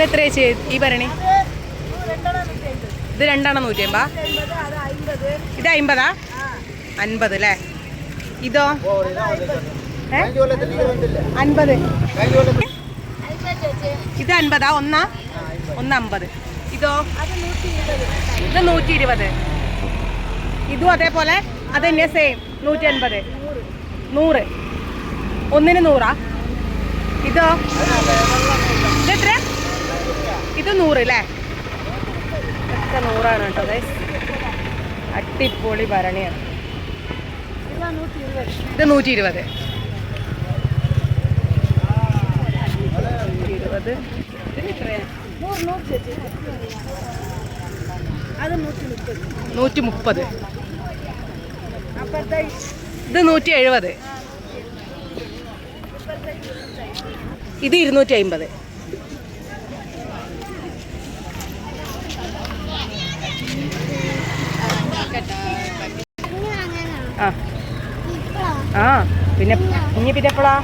ഇത് എത്ര ചേച്ചി? ഈ ഭരണി? ഇത് രണ്ടെണ്ണം നൂറ്റി അമ്പതാ ഇത് അമ്പതാ? അൻപത് അല്ലേ? ഇതോ? അൻപത്. ഇത് അൻപതാ? ഒന്നാ? ഒന്ന് അമ്പത്. ഇതോ? ഇത് നൂറ്റി ഇരുപത് ഇതും അതേപോലെ അത് തന്നെ സെയിം നൂറ്റി അൻപത് നൂറ്. ഒന്നിന് നൂറാ? ഇതെത്ര ഇത്? നൂറ് അല്ലേ ഒക്കെ നൂറാണ് കേട്ടോ അതെ അട്ടിപ്പൊളി ഭരണിയാണ്. ഇത് നൂറ്റി ഇരുപത് ഇരുപത് നൂറ്റി മുപ്പത് ഇത് നൂറ്റി എഴുപത് ഇത് ഇരുന്നൂറ്റി അമ്പത് ആ ആ പിന്നെ ഇനി പിന്നെ എപ്പോഴാ.